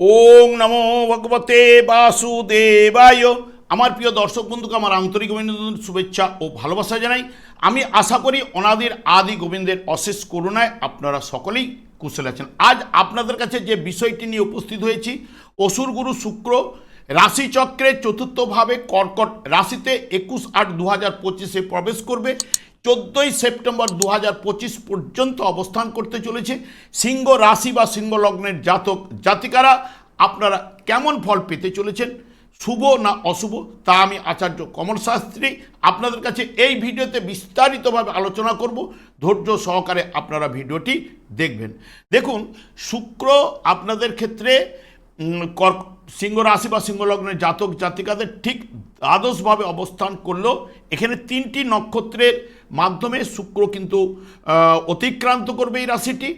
ওং নমো ভগবতে বাসুদেবায়। আমার প্রিয় দর্শক বন্ধুকে আমার আন্তরিক অভিনন্দন, শুভেচ্ছা ও ভালোবাসা জানাই। আমি আশা করি অনাদির আদি গোবিন্দের অশেষ করুণায় আপনারা সকলেই কুশল আছেন। আজ আপনাদের কাছে যে বিষয়টি নিয়ে উপস্থিত হয়েছি, অসুর গুরু শুক্র রাশিচক্রের চতুর্থভাবে কর্কট রাশিতে একুশ আট দু হাজার পঁচিশে প্রবেশ করবে। চোদ্দোই সেপ্টেম্বর দু হাজার পঁচিশ পর্যন্ত অবস্থান করতে চলেছে। সিংহ রাশি বা সিংহ লগ্নের জাতক, জাতিকারা, আপনারা কেমন ফল পেতে চলেছেন? শুভ না অশুভ? তা আমি আচার্য কমল শাস্ত্রী আপনাদের কাছে এই ভিডিওতে বিস্তারিতভাবে আলোচনা করব। ধৈর্য সহকারে আপনারা ভিডিওটি দেখবেন। দেখুন, শুক্র আপনাদের ক্ষেত্রে কর্ক সিংহ রাশি বা সিংহ লগ্নের জাতক জাতিকাদের ঠিক দ্বাদশভাবে অবস্থান করলেও এখানে তিনটি নক্ষত্রের মাধ্যমে শুক্র কিন্তু অতিক্রান্ত করবে এই রাশিটি।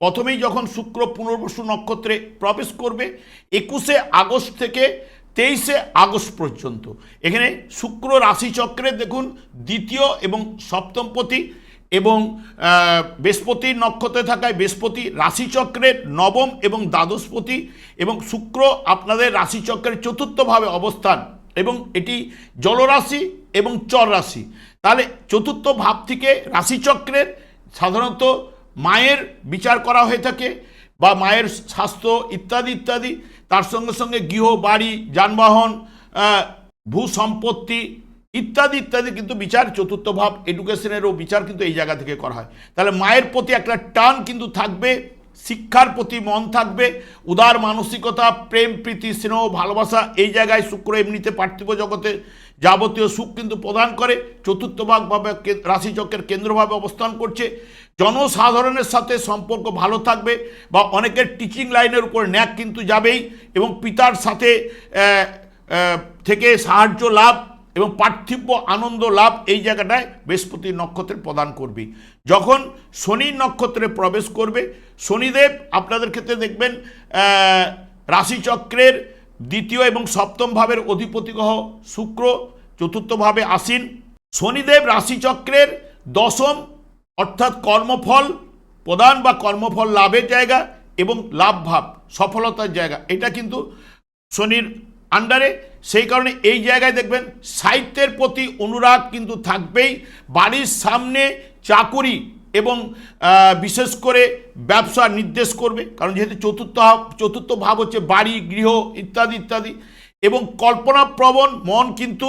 প্রথমেই যখন শুক্র পুনর্বসু নক্ষত্রে প্রবেশ করবে, একুশে আগস্ট থেকে তেইশে আগস্ট পর্যন্ত। এখানে শুক্র রাশিচক্রে দেখুন, দ্বিতীয় এবং সপ্তমপতি এবং বৃহস্পতির নক্ষত্রে থাকায় বৃহস্পতি রাশিচক্রের নবম এবং দ্বাদশপতি এবং শুক্র আপনাদের রাশিচক্রের চতুর্থভাবে অবস্থান এবং এটি জলরাশি এবং চর রাশি তাহলে চতুর্থ ভাব থেকে রাশিচক্রের সাধারণত মায়ের বিচার করা হয়ে থাকে বা মায়ের স্বাস্থ্য ইত্যাদি ইত্যাদি। তার সঙ্গে সঙ্গে গৃহ বাড়ি যানবাহন ভূ সম্পত্তি ইত্যাদি ইত্যাদি কিন্তু বিচার, চতুর্থ ভাব এডুকেশনেরও বিচার কিন্তু এই জায়গা থেকে করা হয়। তাহলে মায়ের প্রতি একটা টান কিন্তু থাকবে, শিক্ষার প্রতি মন থাকবে, উদার মানসিকতা, প্রেম, প্রীতি, স্নেহ, ভালোবাসা, এই জায়গায় শুক্র এমনিতে পার্থিব জগতে যাবতীয় সুখ কিন্তু প্রদান করে। চতুর্থ ভাগভাবে রাশিচক্রের কেন্দ্রভাবে অবস্থান করছে। জনসাধারণের সাথে সম্পর্ক ভালো থাকবে বা অনেকের টিচিং লাইনের উপর ন্যাক কিন্তু যাবেই এবং পিতার সাথে থেকে সাহায্য লাভ এবং পার্থিব্য আনন্দ লাভ এই জায়গাটায় বৃহস্পতি নক্ষত্রে প্রদান করবে। যখন শনি নক্ষত্রে প্রবেশ করবে, শনিদেব আপনাদের ক্ষেত্রে দেখবেন রাশিচক্রের দ্বিতীয় এবং সপ্তম ভাবের অধিপতি গ্রহ শুক্র চতুর্থভাবে আসীন শনিদেব রাশিচক্রের দশম অর্থাৎ কর্মফল, প্রদান বা কর্মফল লাভের জায়গা এবং লাভ ভাব সফলতার জায়গা। এটা কিন্তু শনির আন্ডারে সেই কারণে এই জায়গায় দেখবেন সাহিত্যের প্রতি অনুরাগ কিন্তু থাকবেই। বাড়ির সামনে চাকুরি এবং বিশেষ করে ব্যবসা নির্দেশ করবে। কারণ যেহেতু চতুর্থ চতুর্থ ভাব হচ্ছে বাড়ি, গৃহ ইত্যাদি ইত্যাদি। এবং কল্পনাপ্রবণ মন কিন্তু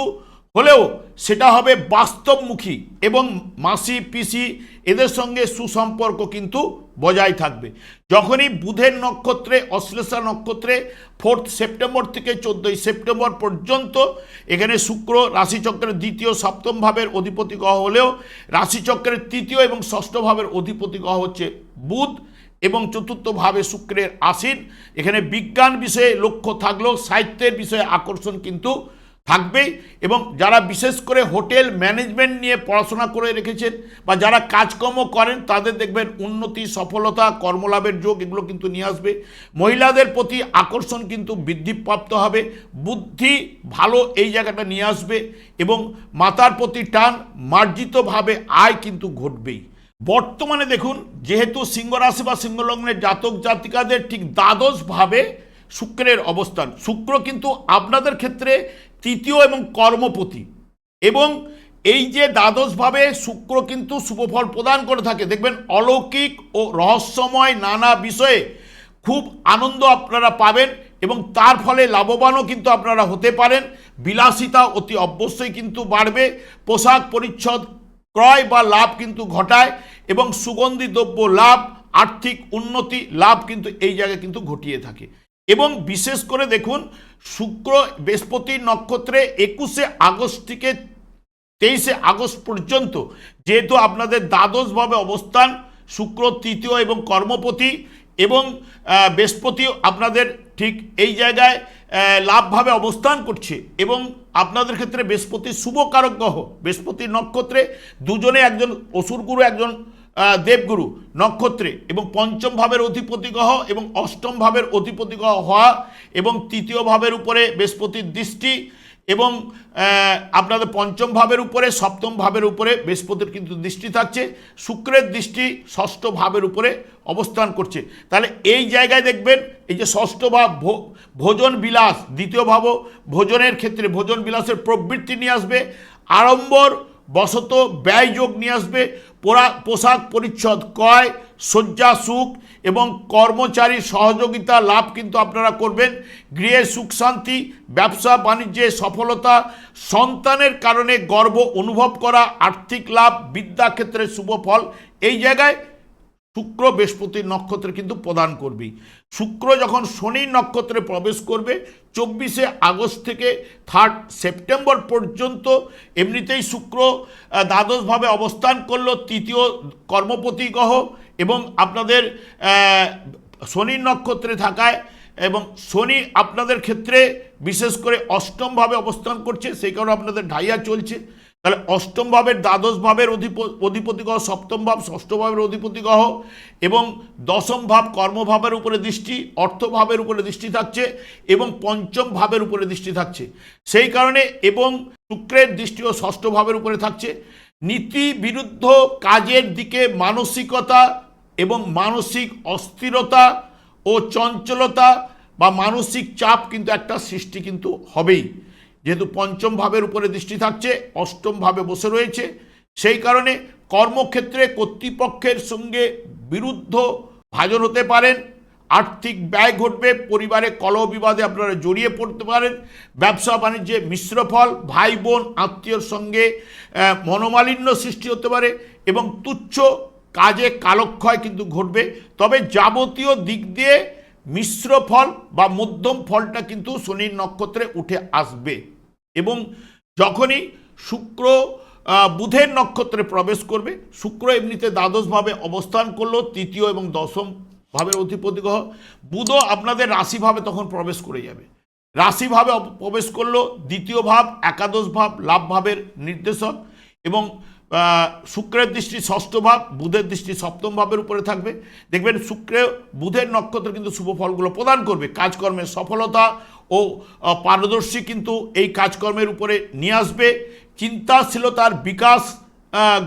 হলেও সেটা হবে বাস্তবমুখী এবং মাসি পিসি এদের সঙ্গে সুসম্পর্ক কিন্তু বজায় থাকবে। যখনই বুধের নক্ষত্রে, অশ্লেষা নক্ষত্রে ফোর্থ সেপ্টেম্বর থেকে চোদ্দোই সেপ্টেম্বর পর্যন্ত এখানে শুক্র রাশিচক্রের দ্বিতীয় সপ্তম ভাবের অধিপতি গ্রহ হলেও রাশিচক্রের তৃতীয় এবং ষষ্ঠ ভাবের অধিপতি গ্রহ হচ্ছে বুধ এবং চতুর্থভাবে শুক্রের আসীন এখানে বিজ্ঞান বিষয়ে লক্ষ্য থাকলেও সাহিত্যের বিষয়ে আকর্ষণ কিন্তু থাকবেই এবং যারা বিশেষ করে হোটেল ম্যানেজমেন্ট নিয়ে পড়াশোনা করে রেখেছেন বা যারা কাজকর্ম করেন, তাদের দেখবেন উন্নতি, সফলতা, কর্মলাভের যোগ এগুলো কিন্তু নিয়ে আসবে। মহিলাদের প্রতি আকর্ষণ কিন্তু বৃদ্ধিপ্রাপ্ত হবে, বুদ্ধি ভালো এই জায়গাটা নিয়ে আসবে এবং মাতার প্রতি টান মার্জিতভাবে আয় কিন্তু ঘটবেই। বর্তমানে দেখুন, যেহেতু সিংহ রাশি বা সিংহলগ্নের জাতক জাতিকাদের ঠিক দ্বাদশভাবে শুক্রের অবস্থান। শুক্র কিন্তু আপনাদের ক্ষেত্রে তৃতীয় এবং কর্মপতি। এবং এই যে দ্বাদশভাবে শুক্র কিন্তু শুভফল প্রদান করে থাকে, দেখবেন অলৌকিক ও রহস্যময় নানা বিষয়ে খুব আনন্দ আপনারা পাবেন এবং তার ফলে লাভবানও কিন্তু আপনারা হতে পারেন। বিলাসিতা অতি অবশ্যই কিন্তু বাড়বে, পোশাক পরিচ্ছদ ক্রয় বা লাভ কিন্তু ঘটায় এবং সুগন্ধি দ্রব্য লাভ, আর্থিক উন্নতি, লাভ কিন্তু এই জায়গায় কিন্তু ঘটিয়ে থাকে। এবং বিশেষ করে দেখুন, শুক্র বৃহস্পতি নক্ষত্রে একুশে আগস্ট থেকে তেইশে আগস্ট পর্যন্ত যেহেতু আপনাদের দ্বাদশভাবে অবস্থান, শুক্র তৃতীয় এবং কর্মপতি এবং বৃহস্পতি আপনাদের ঠিক এই জায়গায় লাভভাবে অবস্থান করছে এবং আপনাদের ক্ষেত্রে বৃহস্পতি শুভকারক গ্রহ। বৃহস্পতি নক্ষত্রে দুজনে একজন অসুরগুরু, একজন দেবগুরু নক্ষত্রে এবং পঞ্চম ভাবের অধিপতি গ্রহ এবং অষ্টম ভাবের অধিপতি গ্রহ হওয়া এবং তৃতীয় ভাবের উপরে বৃহস্পতির দৃষ্টি এবং আপনাদের পঞ্চম ভাবের উপরে, সপ্তম ভাবের উপরে বৃহস্পতির কিন্তু দৃষ্টি থাকছে, শুক্রের দৃষ্টি ষষ্ঠ ভাবের উপরে অবস্থান করছে। তাহলে এই জায়গায় দেখবেন, এই যে ষষ্ঠ ভাব ভোজন বিলাস, দ্বিতীয় ভাব ভোজনের ক্ষেত্রে ভোজন বিলাসের প্রবৃত্তি নিয়ে আসবে। আড়ম্বর বশত ব্যয় যোগ নিয়ে আসবে। পোরা- পোশাক পরিচ্ছদ ক্রয়, শয্যা সুখ এবং কর্মচারী সহযোগিতা লাভ কিন্তু আপনারা করবেন। গৃহে সুখ শান্তি, ব্যবসা বাণিজ্যে সফলতা, সন্তানের কারণে গর্ব অনুভব করা, আর্থিক লাভ, বিদ্যাক্ষেত্রে শুভ ফল। এই জায়গায় শুক্র বৃহস্পতির নক্ষত্রে কিন্তু প্রদান করবে। শুক্র যখন শনির নক্ষত্রে প্রবেশ করবে, চব্বিশে আগস্ট থেকে থার্ড সেপ্টেম্বর পর্যন্ত এমনিতেই শুক্র দ্বাদশভাবে অবস্থান করল, তৃতীয় কর্মপতি গ্রহ এবং আপনাদের শনির নক্ষত্রে থাকায় এবং শনি আপনাদের ক্ষেত্রে বিশেষ করে অষ্টমভাবে অবস্থান করছে, সেই কারণে আপনাদের ঢাইয়া চলছে। তাহলে অষ্টম ভাবের দ্বাদশ ভাবের অধিপ অধিপতি গ্রহ, সপ্তম ভাব, ষষ্ঠ ভাবের অধিপতি গ্রহ এবং দশম ভাব কর্মভাবের উপরে দৃষ্টি অর্থভাবের উপরে দৃষ্টি থাকছে এবং পঞ্চম ভাবের উপরে দৃষ্টি থাকছে। সেই কারণে এবং শুক্রের দৃষ্টিও ষষ্ঠ ভাবের উপরে থাকছে। নীতি বিরুদ্ধ কাজের দিকে মানসিকতা এবং মানসিক অস্থিরতা ও চঞ্চলতা বা মানসিক চাপ কিন্তু একটা সৃষ্টি কিন্তু হবেই। যেহেতু পঞ্চম ভাবের উপরে দৃষ্টি থাকছে, অষ্টম ভাবে বসে রয়েছে, সেই কারণে কর্মক্ষেত্রে কর্তৃপক্ষের সঙ্গে বিরুদ্ধ ভাজন হতে পারেন। আর্থিক ব্যয় ঘটবে, পরিবারে কলহ বিবাদে আপনারা জড়িয়ে পড়তে পারেন। ব্যবসা বাণিজ্যে মিশ্র ফল, ভাই বোন, আত্মীয়র সঙ্গে মনোমালিন্য সৃষ্টি হতে পারে এবং তুচ্ছ কাজে কালক্ষয় কিন্তু ঘটবে। তবে যাবতীয় দিক দিয়ে মিশ্র ফল বা মধ্যম ফলটা কিন্তু শনির নক্ষত্রে উঠে আসবে। এবং যখনই শুক্র বুধের নক্ষত্রে প্রবেশ করবে, শুক্র এমনিতে দ্বাদশভাবে অবস্থান করল, তৃতীয় এবং দশম ভাবের অধিপতি গ্রহ। বুধও আপনাদের রাশিভাবে তখন প্রবেশ করে যাবে। রাশিভাবে প্রবেশ করল, দ্বিতীয় ভাব, একাদশ ভাব, লাভ ভাবের নির্দেশক এবং শুক্রের দৃষ্টি ষষ্ঠ ভাব, বুধের দৃষ্টি সপ্তম ভাবের উপরে থাকবে। দেখবেন শুক্রে বুধের নক্ষত্র কিন্তু শুভ ফলগুলো প্রদান করবে। কাজকর্মের সফলতা ও পারদর্শী কিন্তু এই কাজকর্মের উপরে নিয়ে আসবে। চিন্তাশীলতার বিকাশ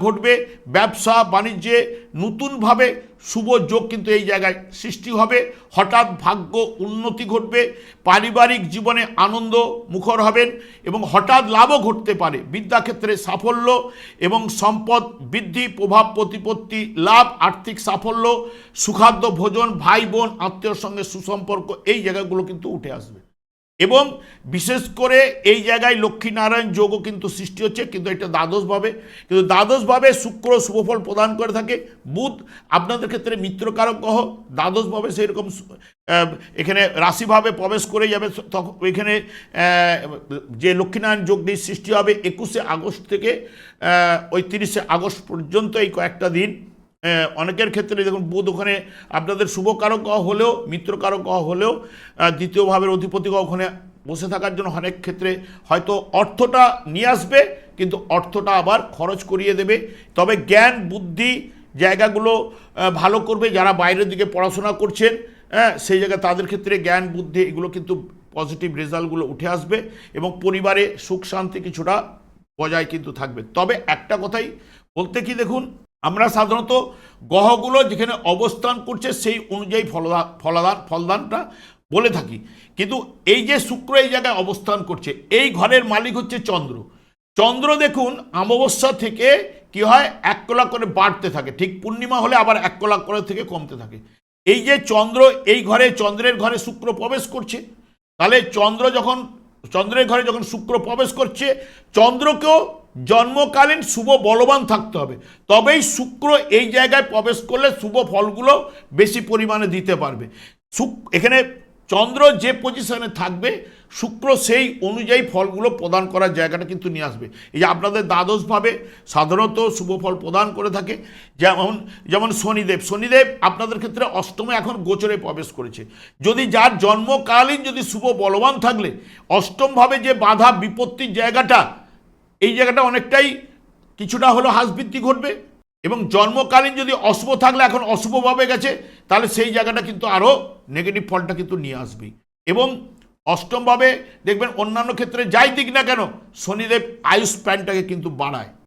ঘটবে। ব্যবসা, বাণিজ্যে নতুনভাবে শুভ যোগ কিন্তু এই জায়গায় সৃষ্টি হবে। হঠাৎ ভাগ্য উন্নতি ঘটবে, পারিবারিক জীবনে আনন্দ মুখর হবেন এবং হঠাৎ লাভও ঘটতে পারে। বিদ্যাক্ষেত্রে সাফল্য এবং সম্পদ বৃদ্ধি, প্রভাব প্রতিপত্তি, লাভ, আর্থিক সাফল্য, সুখাদ্য, ভোজন ভাই বোন আত্মীয়র সঙ্গে সুসম্পর্ক, এই জায়গাগুলো কিন্তু উঠে আসবে। এবং বিশেষ করে এই জায়গায় লক্ষ্মীনারায়ণ যোগও কিন্তু সৃষ্টি হচ্ছে, কিন্তু এটা দ্বাদশভাবে। কিন্তু দ্বাদশভাবে শুক্র শুভফল প্রদান করে থাকে, বুধ আপনাদের ক্ষেত্রে মিত্রকারক গ্রহ, দ্বাদশভাবে সেরকম এখানে রাশিভাবে প্রবেশ করে যাবে তখন এখানে যে লক্ষ্মীনারায়ণ যোগটি সৃষ্টি হবে একুশে আগস্ট থেকে ওই তিরিশে আগস্ট পর্যন্ত এই কয়েকটা দিন। অনেকের ক্ষেত্রে দেখুন, বুধ ওখানে আপনাদের শুভকারক হলেও মিত্রকারক হলেও দ্বিতীয় ভাবের অধিপতি ওখানে বসে থাকার জন্য অনেক ক্ষেত্রে হয়তো অর্থটা নিয়ে আসবে, কিন্তু অর্থটা আবার খরচ করিয়ে দেবে। তবে জ্ঞান, বুদ্ধি জায়গাগুলো ভালো করবে, যারা বাইরের দিকে পড়াশোনা করছেন হ্যাঁ সেই জায়গায় তাদের ক্ষেত্রে জ্ঞান, বুদ্ধি, এগুলো কিন্তু পজিটিভ রেজাল্টগুলো উঠে আসবে এবং পরিবারে সুখ শান্তি কিছুটা বজায় কিন্তু থাকবে। তবে একটা কথাই বলতে কি দেখুন আমরা সাধারণত গ্রহগুলো যেখানে অবস্থান করছে সেই অনুযায়ী ফলদান ফলাদান ফলদানটা বলে থাকি। কিন্তু এই যে শুক্র এই জায়গায় অবস্থান করছে, এই ঘরের মালিক হচ্ছে চন্দ্র। চন্দ্র দেখুন অমাবস্যা থেকে কি হয় এক কলা করে বাড়তে থাকে। ঠিক পূর্ণিমা হলে আবার এক কলা করে থেকে কমতে থাকে। এই যে চন্দ্র, এই ঘরে চন্দ্রের ঘরে শুক্র প্রবেশ করছে, তাহলে চন্দ্র যখন, চন্দ্রের ঘরে যখন শুক্র প্রবেশ করছে, চন্দ্রকেও জন্মকালীন শুভ বলবান থাকতে হবে। তবেই শুক্র এই জায়গায় প্রবেশ করলে শুভ ফলগুলো বেশি পরিমাণে দিতে পারবে। শুক এখানে চন্দ্র যে পজিশনে থাকবে, শুক্র সেই অনুযায়ী ফলগুলো প্রদান করার জায়গাটা কিন্তু নিয়ে আসবে। এই যে আপনাদের দ্বাদশভাবে সাধারণত শুভ ফল প্রদান করে থাকে, যেমন যেমন শনিদেব। শনিদেব আপনাদের ক্ষেত্রে অষ্টমে এখন গোচরে প্রবেশ করেছে। যদি যার জন্মকালীন যদি শুভ বলবান থাকলে, অষ্টমভাবে যে বাধা বিপত্তির জায়গাটা এই জায়গাটা অনেকটাই কিছুটা হলো হাসবৃদ্ধি ঘটবে এবং জন্মকালীন যদি অশুভ থাকলে এখন অশুভভাবে গেছে, তাহলে সেই জায়গাটা কিন্তু আরও নেগেটিভ ফলটা কিন্তু নিয়ে আসবে। এবং অষ্টমভাবে দেখবেন অন্যান্য ক্ষেত্রে যাই দিক না কেন, শনিদেব আয়ুষ প্যানটাকে কিন্তু বাড়ায়।